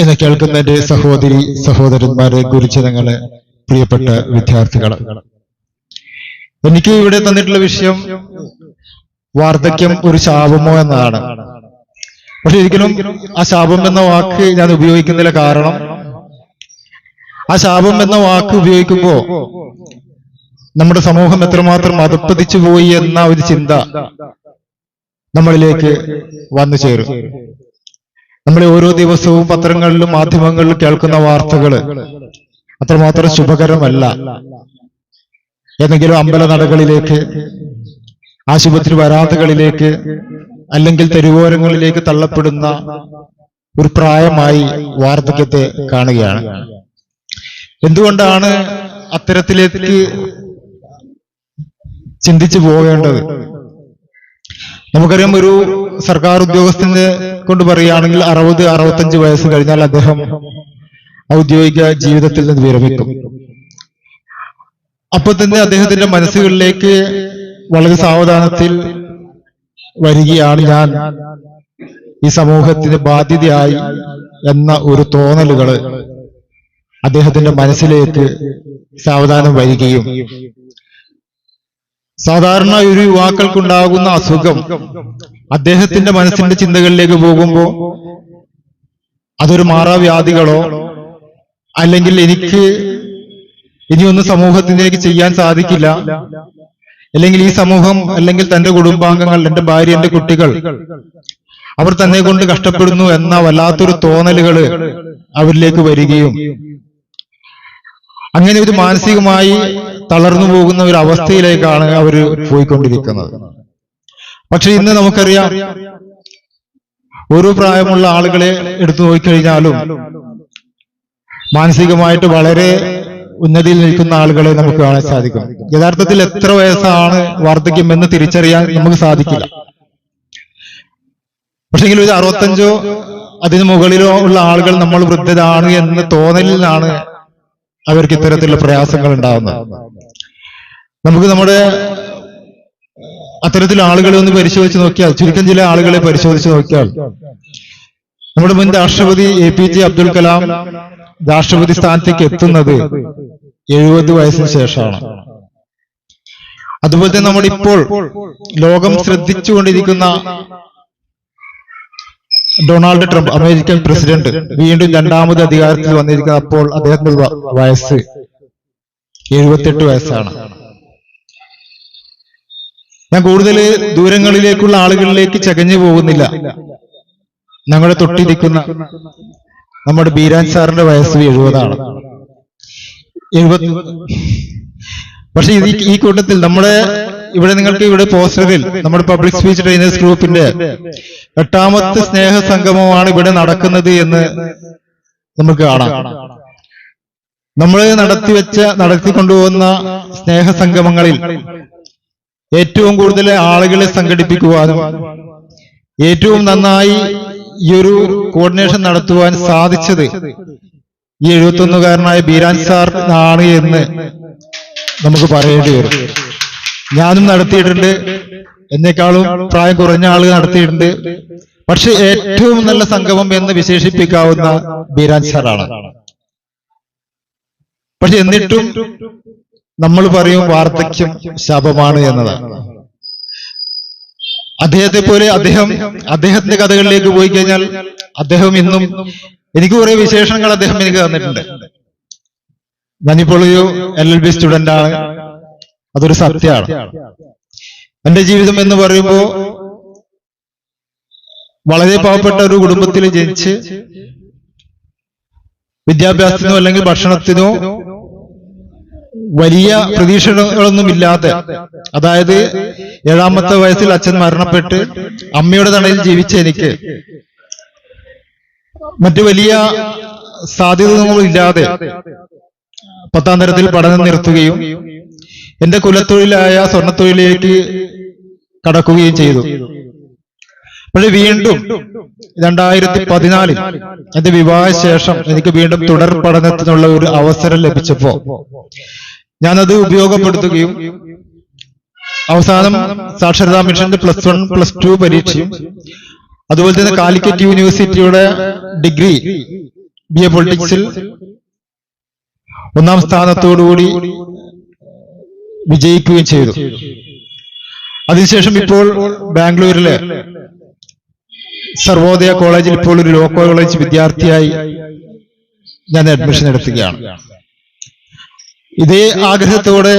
എന്നെ കേൾക്കുന്ന എന്റെ സഹോദരി സഹോദരന്മാരെ ഗുരുജനങ്ങളെ പ്രിയപ്പെട്ട വിദ്യാർത്ഥികളെ. എനിക്ക് ഇവിടെ തന്നിട്ടുള്ള വിഷയം വാർദ്ധക്യം ഒരു ശാപമോ എന്നതാണ്. പക്ഷെ ഒരിക്കലും ആ ശാപം എന്ന വാക്ക് ഞാൻ ഉപയോഗിക്കുന്നില്ല കാരണം ആ ശാപം എന്ന വാക്ക് ഉപയോഗിക്കുമ്പോ നമ്മുടെ സമൂഹം എത്രമാത്രം അതപ്പതിച്ചു പോയി എന്ന ഒരു ചിന്ത നമ്മളിലേക്ക് വന്നു ചേരും. നമ്മൾ ഓരോ ദിവസവും പത്രങ്ങളിലും മാധ്യമങ്ങളിലും കേൾക്കുന്ന വാർത്തകൾ അത്രമാത്രം ശുഭകരമല്ല. ഏതെങ്കിലും അമ്പല നടകളിലേക്ക് ആശുപത്രി വരാന്തകളിലേക്ക് അല്ലെങ്കിൽ തെരുവോരങ്ങളിലേക്ക് തള്ളപ്പെടുന്ന ഒരു പ്രായമായി വാർദ്ധക്യത്തെ കാണുകയാണ്. എന്തുകൊണ്ടാണ് അത്തരത്തിലേക്ക് ചിന്തിച്ചു പോകേണ്ടത്? നമുക്കറിയാം ഒരു സർക്കാർ ഉദ്യോഗസ്ഥനെ കൊണ്ട് പറയുകയാണെങ്കിൽ അറുപത് അറുപത്തഞ്ച് വയസ്സ് കഴിഞ്ഞാൽ അദ്ദേഹം ഔദ്യോഗിക ജീവിതത്തിൽ നിന്ന് വിരമിക്കും. അപ്പൊ തന്നെ അദ്ദേഹത്തിന്റെ മനസ്സുകളിലേക്ക് വളരെ സാവധാനത്തിൽ വരികയാണ് ഞാൻ. ഈ സമൂഹത്തിന് ബാധ്യതയായി എന്ന ഒരു തോന്നലുകൾ അദ്ദേഹത്തിന്റെ മനസ്സിലേക്ക് സാവധാനം വരികയും സാധാരണ ഒരു യുവാക്കൾക്കുണ്ടാകുന്ന അസുഖം അദ്ദേഹത്തിന്റെ മനസ്സിന്റെ ചിന്തകളിലേക്ക് പോകുമ്പോൾ അതൊരു മാറാവ്യാധികളോ അല്ലെങ്കിൽ എനിക്ക് ഇനിയൊന്നും സമൂഹത്തിലേക്ക് ചെയ്യാൻ സാധിക്കില്ല. അല്ലെങ്കിൽ ഈ സമൂഹം അല്ലെങ്കിൽ തന്റെ കുടുംബാംഗങ്ങൾ എന്റെ ഭാര്യ എന്റെ കുട്ടികൾ അവർ തന്നെ കൊണ്ട് കഷ്ടപ്പെടുന്നു എന്ന വല്ലാത്തൊരു തോന്നലുകൾ അവരിലേക്ക് വരികയും. അങ്ങനെ ഒരു മാനസികമായി തളർന്നു പോകുന്ന ഒരു അവസ്ഥയിലേക്കാണ് അവർ പോയിക്കൊണ്ടിരിക്കുന്നത്. പക്ഷെ ഇന്ന് നമുക്കറിയാം ഒരു പ്രായമുള്ള ആളുകളെ എടുത്തു നോക്കിക്കഴിഞ്ഞാലും മാനസികമായിട്ട് വളരെ ഉന്നതിയിൽ നിൽക്കുന്ന ആളുകളെ നമുക്ക് കാണാൻ സാധിക്കും. യഥാർത്ഥത്തിൽ എത്ര വയസ്സാണ് വാർദ്ധക്യം എന്ന് തിരിച്ചറിയാൻ നമുക്ക് സാധിക്കില്ല. പക്ഷെങ്കിൽ ഒരു അറുപത്തഞ്ചോ അതിന് മുകളിലോ ഉള്ള ആളുകൾ നമ്മൾ വൃദ്ധരാണ് എന്ന് തോന്നലിലാണ് അവർക്ക് ഇത്തരത്തിലുള്ള പ്രയാസങ്ങൾ ഉണ്ടാകുന്നത്. നമുക്ക് നമ്മുടെ അത്തരത്തിൽ ആളുകളെ ഒന്ന് പരിശോധിച്ച് നോക്കിയാൽ ചുരുക്കം ചില ആളുകളെ പരിശോധിച്ച് നോക്കിയാൽ നമ്മുടെ മുൻ രാഷ്ട്രപതി A P J Abdul Kalam രാഷ്ട്രപതി സ്ഥാനത്തേക്ക് എത്തുന്നത് എഴുപത് വയസ്സിന് ശേഷമാണ്. അതുപോലെ തന്നെ നമ്മുടെ ഇപ്പോൾ ലോകം ശ്രദ്ധിച്ചുകൊണ്ടിരിക്കുന്ന ഡൊണാൾഡ് ട്രംപ് അമേരിക്കൻ പ്രസിഡന്റ് വീണ്ടും രണ്ടാമത് അധികാരത്തിൽ വന്നിരിക്കുന്ന അപ്പോൾ അദ്ദേഹത്തിന്റെ വയസ്സ് എഴുപത്തെട്ട് വയസ്സാണ്. ഞാൻ കൂടുതൽ ദൂരങ്ങളിലേക്കുള്ള ആളുകളിലേക്ക് ചകഞ്ഞു പോകുന്നില്ല. ഞങ്ങളുടെ തൊട്ടിരിക്കുന്ന നമ്മുടെ ബീരാൻ സാറിന്റെ വയസ്സ് എഴുപതാണ്. എഴുപത്. പക്ഷെ ഇത് ഈ കൂട്ടത്തിൽ നമ്മുടെ ഇവിടെ നിങ്ങൾക്ക് ഇവിടെ പോസ്റ്ററിൽ നമ്മുടെ പബ്ലിക് സ്പീച്ച് ട്രെയിനേഴ്സ് ഗ്രൂപ്പിന്റെ എട്ടാമത്തെ സ്നേഹ സംഗമമാണ് ഇവിടെ നടക്കുന്നത് എന്ന് നമുക്ക് കാണാം. നമ്മൾ നടത്തിവെച്ച നടത്തിക്കൊണ്ടുപോകുന്ന സ്നേഹ സംഗമങ്ങളിൽ ഏറ്റവും കൂടുതൽ ആളുകളെ സംഘടിപ്പിക്കുവാനും ഏറ്റവും നന്നായി ഈ ഒരു കോർഡിനേഷൻ നടത്തുവാൻ സാധിച്ചത് ഈ എഴുപത്തൊന്നുകാരനായ ബീരാൻ സാർ ആണ് എന്ന് നമുക്ക് പറയേണ്ടി വരും. ഞാനും നടത്തിയിട്ടുണ്ട്. എന്നെക്കാളും പ്രായം കുറഞ്ഞ ആളുകൾ നടത്തിയിട്ടുണ്ട്. പക്ഷെ ഏറ്റവും നല്ല സംഗമം എന്ന് വിശേഷിപ്പിക്കാവുന്ന ബീരാൻ സാറാണ്. പക്ഷെ എന്നിട്ടും നമ്മൾ പറയും വാർദ്ധക്യം ശാപമാണ് എന്നതാണ്. അദ്ദേഹത്തെ പോലെ അദ്ദേഹം അദ്ദേഹത്തിന്റെ കഥകളിലേക്ക് പോയി കഴിഞ്ഞാൽ അദ്ദേഹം ഇന്നും എനിക്ക് കുറെ വിശേഷങ്ങൾ അദ്ദേഹം എനിക്ക് തന്നിട്ടുണ്ട്. ഞാനിപ്പോൾ ഒരു എൽ എൽ ബി സ്റ്റുഡന്റ് ആണ്. അതൊരു സത്യമാണ്. എന്റെ ജീവിതം എന്ന് പറയുമ്പോ വളരെ പാവപ്പെട്ട ഒരു കുടുംബത്തിൽ ജനിച്ച് വിദ്യാഭ്യാസത്തിനോ അല്ലെങ്കിൽ ഭക്ഷണത്തിനോ വലിയ പ്രതീക്ഷകളൊന്നും ഇല്ലാതെ അതായത് ഏഴാമത്തെ വയസ്സിൽ അച്ഛൻ മരണപ്പെട്ട് അമ്മയുടെ തണലിൽ ജീവിച്ച എനിക്ക് മറ്റു വലിയ സാധ്യതകളൊന്നും ഇല്ലാതെ പത്താം തരത്തിൽ പഠനം നിർത്തുകയും എന്റെ കുലത്തൊഴിലായ സ്വർണത്തൊഴിലേക്ക് കടക്കുകയും ചെയ്തു. പക്ഷെ വീണ്ടും രണ്ടായിരത്തി പതിനാലിൽ എന്റെ വിവാഹശേഷം എനിക്ക് വീണ്ടും തുടർ പഠനത്തിനുള്ള ഒരു അവസരം ലഭിച്ചപ്പോ ഞാനത് ഉപയോഗപ്പെടുത്തുകയും അവസാനം സാക്ഷരതാ മിഷന്റെ പ്ലസ് വൺ പ്ലസ് ടു പരീക്ഷയും അതുപോലെ തന്നെ കാലിക്കറ്റ് യൂണിവേഴ്സിറ്റിയുടെ ഡിഗ്രി ബി എ പൊളിറ്റിക്സിൽ ഒന്നാം സ്ഥാനത്തോടുകൂടി വിജയിക്കുകയും ചെയ്തു. അതിനുശേഷം ഇപ്പോൾ ബാംഗ്ലൂരിലെ സർവോദയ കോളേജിൽ ഇപ്പോൾ ഒരു ലോ കോളേജ് വിദ്യാർത്ഥിയായി ഞാൻ അഡ്മിഷൻ എടുക്കുകയാണ്. ഇതേ ആഗ്രഹത്തോടെ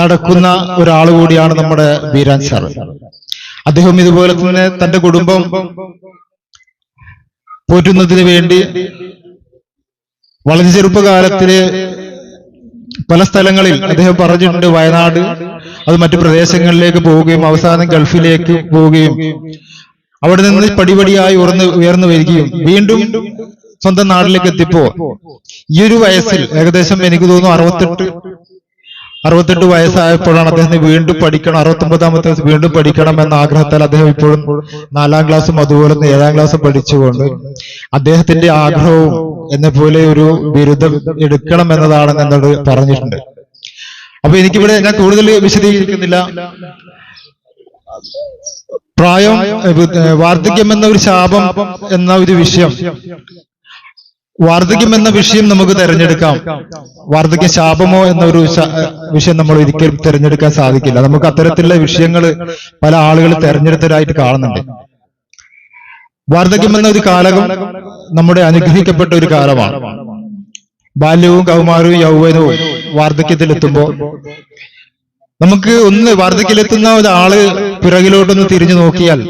നടക്കുന്ന ഒരാൾ കൂടിയാണ് നമ്മുടെ ബീരാൻ സാർ. അദ്ദേഹം ഇതുപോലെ തന്നെ തന്റെ കുടുംബം പോറ്റുന്നതിന് വേണ്ടി വളരെ ചെറുപ്പകാലത്തിൽ പല സ്ഥലങ്ങളിൽ അദ്ദേഹം പറഞ്ഞിട്ടുണ്ട് വയനാട് അത് മറ്റു പ്രദേശങ്ങളിലേക്ക് പോവുകയും അവസാനം ഗൾഫിലേക്ക് പോവുകയും. അവിടെ നിന്ന് പടിപടിയായി ഉയർന്നു ഉയർന്നു വരികയും. വീണ്ടും സ്വന്തം നാട്ടിലേക്ക് എത്തിപ്പോ ഈ ഒരു വയസ്സിൽ ഏകദേശം എനിക്ക് തോന്നുന്നു അറുപത്തെട്ട് അറുപത്തെട്ട് വയസ്സായപ്പോഴാണ് അദ്ദേഹം വീണ്ടും പഠിക്കണം. അറുപത്തൊമ്പതാമത്തെ വീണ്ടും പഠിക്കണം എന്ന ആഗ്രഹത്താൽ അദ്ദേഹം ഇപ്പോഴും നാലാം ക്ലാസ്സും അതുപോലെ തന്നെ ഏഴാം ക്ലാസ്സും പഠിച്ചുകൊണ്ട് അദ്ദേഹത്തിന്റെ ആഗ്രഹവും എന്നെ പോലെ ഒരു ബിരുദം എടുക്കണം എന്നതാണ് എന്നോട് പറഞ്ഞിട്ടുണ്ട്. അപ്പൊ എനിക്കിവിടെ ഞാൻ കൂടുതൽ വിശദീകരിക്കുന്നില്ല. പ്രായം വാർദ്ധക്യം എന്ന ഒരു ശാപം എന്ന ഒരു വിഷയം വാർദ്ധക്യം എന്ന വിഷയം നമുക്ക് തിരഞ്ഞെടുക്കാം. വാർദ്ധക്യ ശാപമോ എന്നൊരു വിഷയം നമ്മൾ ഒരിക്കലും തിരഞ്ഞെടുക്കാൻ സാധിക്കില്ല. നമുക്ക് അത്തരത്തിലുള്ള വിഷയങ്ങൾ പല ആളുകൾ തിരഞ്ഞെടുത്തരായിട്ട് കാണുന്നുണ്ട്. വാർദ്ധക്യം എന്ന ഒരു കാലകം നമ്മുടെ അനുഗ്രഹിക്കപ്പെട്ട ഒരു കാലമാണ്. ബാല്യവും കൗമാരവും യൗവനവും വാർദ്ധക്യത്തിലെത്തുമ്പോൾ നമുക്ക് ഒന്ന് വാർദ്ധക്യത്തിലെത്തുന്ന ഒരാൾ പിറകിലോട്ടൊന്ന് തിരിഞ്ഞു നോക്കിയാൽ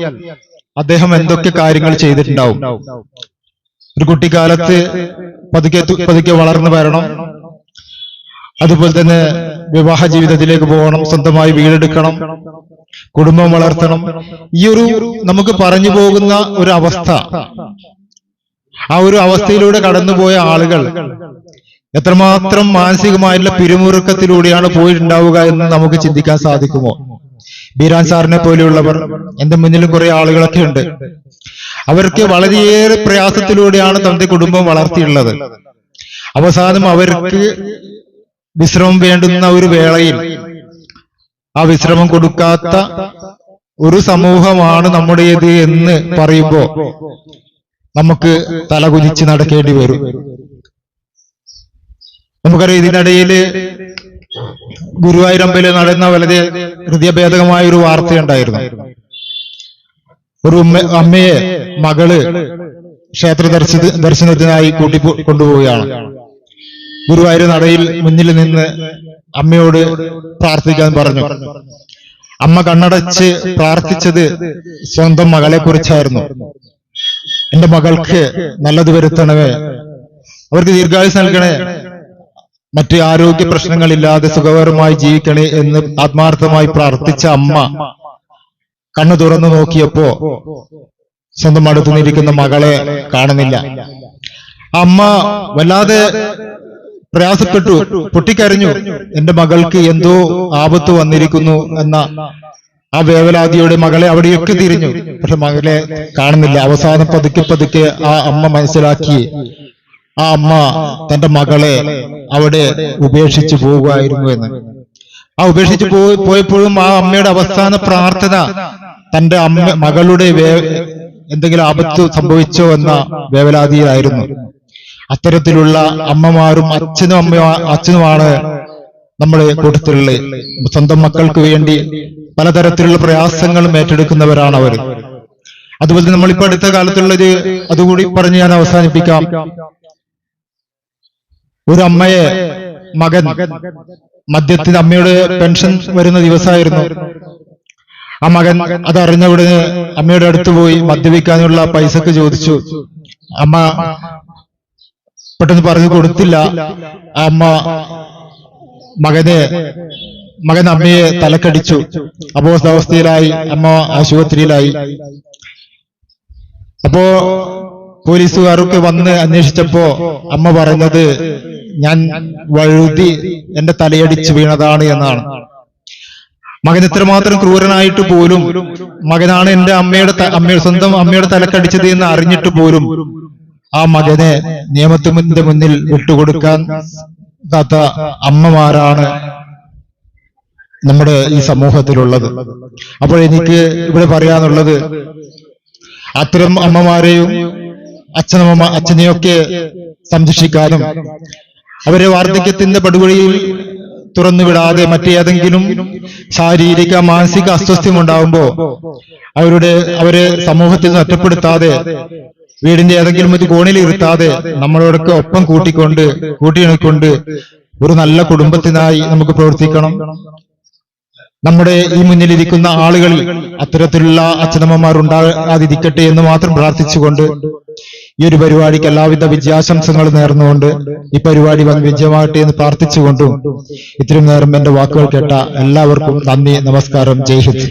അദ്ദേഹം എന്തൊക്കെ കാര്യങ്ങൾ ചെയ്തിട്ടുണ്ടാവും? ഒരു കുട്ടിക്കാലത്ത് പതുക്കെ പതുക്കെ വളർന്നു വരണം. അതുപോലെ തന്നെ വിവാഹ ജീവിതത്തിലേക്ക് പോകണം സ്വന്തമായി വീടെടുക്കണം കുടുംബം വളർത്തണം. ഈ ഒരു നമുക്ക് പറഞ്ഞു പോകുന്ന ഒരു അവസ്ഥ. ആ ഒരു അവസ്ഥയിലൂടെ കടന്നുപോയ ആളുകൾ എത്രമാത്രം മാനസികമായിട്ടുള്ള പിരിമുറുക്കത്തിലൂടെയാണ് പോയിട്ടുണ്ടാവുക എന്ന് നമുക്ക് ചിന്തിക്കാൻ സാധിക്കുമോ? ബീരാൻ സാറിനെ പോലെയുള്ളവർ എന്റെ മുന്നിലും കുറെ ആളുകളൊക്കെ ഉണ്ട്. അവർക്ക് വളരെയേറെ പ്രയാസത്തിലൂടെയാണ് തന്റെ കുടുംബം വളർത്തിയുള്ളത് അവസാനം അവർക്ക് വിശ്രമം വേണ്ടുന്ന ഒരു വേളയിൽ ആ വിശ്രമം കൊടുക്കാത്ത ഒരു സമൂഹമാണ് നമ്മുടേത് എന്ന് പറയുമ്പോ നമുക്ക് തലകുലിച്ച് നടക്കേണ്ടി വരും. നമുക്കറിയാം ഇതിനിടയിൽ ഗുരുവായൂരമ്പലിൽ നടന്ന വളരെ ഹൃദയഭേദകമായ ഒരു വാർത്തയുണ്ടായിരുന്നു ഒരു ഉമ്മ അമ്മയെ മകൾ ക്ഷേത്ര ദർശന ദർശനത്തിനായി കൂട്ടി കൊണ്ടുപോവുകയാണ്. ഗുരുവായൂർ നടയിൽ മുന്നിൽ നിന്ന് അമ്മയോട് പ്രാർത്ഥിക്കാൻ പറഞ്ഞു. അമ്മ കണ്ണടച്ച് പ്രാർത്ഥിച്ചത് സ്വന്തം മകളെ കുറിച്ചായിരുന്നു. എന്റെ മകൾക്ക് നല്ലത് വരുത്തണമേ. അവർക്ക് ദീർഘായുസ് നൽകണേ. മറ്റ് ആരോഗ്യ പ്രശ്നങ്ങളില്ലാതെ സുഖകരമായി ജീവിക്കണേ എന്ന് ആത്മാർത്ഥമായി പ്രാർത്ഥിച്ച അമ്മ കണ്ണു തുറന്നു നോക്കിയപ്പോ സ്വന്തം അടുത്തു നിന്നിരിക്കുന്ന മകളെ കാണുന്നില്ല. അമ്മ വല്ലാതെ പ്രയാസപ്പെട്ടു. പൊട്ടിക്കരഞ്ഞു. എന്റെ മകൾക്ക് എന്തോ ആപത്ത് വന്നിരിക്കുന്നു എന്ന ആ വേവലാതിയോടെ മകളെ അവിടെയൊക്കെ തിരിഞ്ഞു. പക്ഷെ മകളെ കാണുന്നില്ല. അവസാനം പതുക്കെ പതുക്കെ ആ അമ്മ മനസ്സിലാക്കി. ആ അമ്മ തന്റെ മകളെ അവിടെ ഉപേക്ഷിച്ചു പോവുകയായിരുന്നു എന്ന്. ആ ഉപേക്ഷിച്ചു പോയി പോയപ്പോഴും ആ അമ്മയുടെ അവസാന പ്രാർത്ഥന തന്റെ അമ്മ മകളുടെ വേ എന്തെങ്കിലും ആപത്ത് സംഭവിച്ചോ എന്ന വേവലാതിയിലായിരുന്നു. അത്തരത്തിലുള്ള അമ്മമാരും അച്ഛനും അമ്മ അച്ഛനുമാണ് നമ്മുടെ കൂട്ടത്തിലുള്ളത് സ്വന്തം മക്കൾക്ക് വേണ്ടി പലതരത്തിലുള്ള പ്രയാസങ്ങളും ഏറ്റെടുക്കുന്നവരാണ് അവർ അതുപോലെ തന്നെ നമ്മളിപ്പോ അടുത്ത കാലത്തുള്ളൊരു അതുകൂടി പറഞ്ഞ് ഞാൻ അവസാനിപ്പിക്കാം. ഒരു അമ്മയെ മകൻ. മദ്യത്തിന് അമ്മയുടെ പെൻഷൻ വരുന്ന ദിവസമായിരുന്നു. ആ മകൻ അതറിഞ്ഞ ഉടനെ അമ്മയുടെ അടുത്ത് പോയി മദ്യപിക്കാനുള്ള പൈസക്ക് ചോദിച്ചു. അമ്മ പെട്ടെന്ന് പറഞ്ഞു കൊടുത്തില്ല. അമ്മ മകനെ മകൻ അമ്മയെ തലക്കടിച്ചു. അബോധാവസ്ഥയിലായി. അമ്മ ആശുപത്രിയിലായി. അപ്പോ പോലീസുകാരൊക്കെ വന്ന് അന്വേഷിച്ചപ്പോ അമ്മ പറഞ്ഞത് ഞാൻ വഴുതി എന്റെ തലയടിച്ച് വീണതാണ് എന്നാണ്. മകൻ ഇത്രമാത്രം ക്രൂരനായിട്ട് പോലും മകനാണ് എന്റെ അമ്മയുടെ അമ്മയുടെ സ്വന്തം അമ്മയുടെ തലക്കടിച്ചത് എന്ന് അറിഞ്ഞിട്ട് പോലും ആ മകനെ നിയമത്തിന്റെ മുന്നിൽ വിട്ടുകൊടുക്കാൻ കാത്ത അമ്മമാരാണ് നമ്മുടെ ഈ സമൂഹത്തിലുള്ളത്. അപ്പോൾ എനിക്ക് ഇവിടെ പറയാനുള്ളത് അത്തരം അമ്മമാരെയും അച്ഛനമ്മ അച്ഛനെയൊക്കെ സംരക്ഷിക്കാനും അവരെ വാർദ്ധക്യത്തിന്റെ പടുകുഴിയിൽ തുറന്നുവിടാതെ മറ്റേതെങ്കിലും ശാരീരിക മാനസിക അസ്വസ്ഥ്യം ഉണ്ടാകുമ്പോ അവരുടെ അവരെ സമൂഹത്തിൽ നിന്ന് ഒറ്റപ്പെടുത്താതെ വീടിന്റെ ഏതെങ്കിലും ഒരു കോണിൽ ഇരുത്താതെ നമ്മളോടൊക്കെ ഒപ്പം കൂട്ടിക്കൊണ്ട് കൂട്ടിയിണക്കൊണ്ട് ഒരു നല്ല കുടുംബത്തിനായി നമുക്ക് പ്രവർത്തിക്കണം. നമ്മുടെ ഈ മുന്നിലിരിക്കുന്ന ആളുകളിൽ അത്തരത്തിലുള്ള അച്ഛനമ്മമാർ ഉണ്ടാകാതിരിക്കട്ടെ എന്ന് മാത്രം പ്രാർത്ഥിച്ചുകൊണ്ട് ഈ ഒരു പരിപാടിക്ക് എല്ലാവിധ വിജയാശംസകളും നേർന്നുകൊണ്ട് ഈ പരിപാടി വൻ വിജയമാകട്ടെ എന്ന് പ്രാർത്ഥിച്ചുകൊണ്ടും ഇത്രയും നേരം എന്റെ വാക്കുകൾ കേട്ട എല്ലാവർക്കും നന്ദി നമസ്കാരം ജയ് ഹിന്ദ്.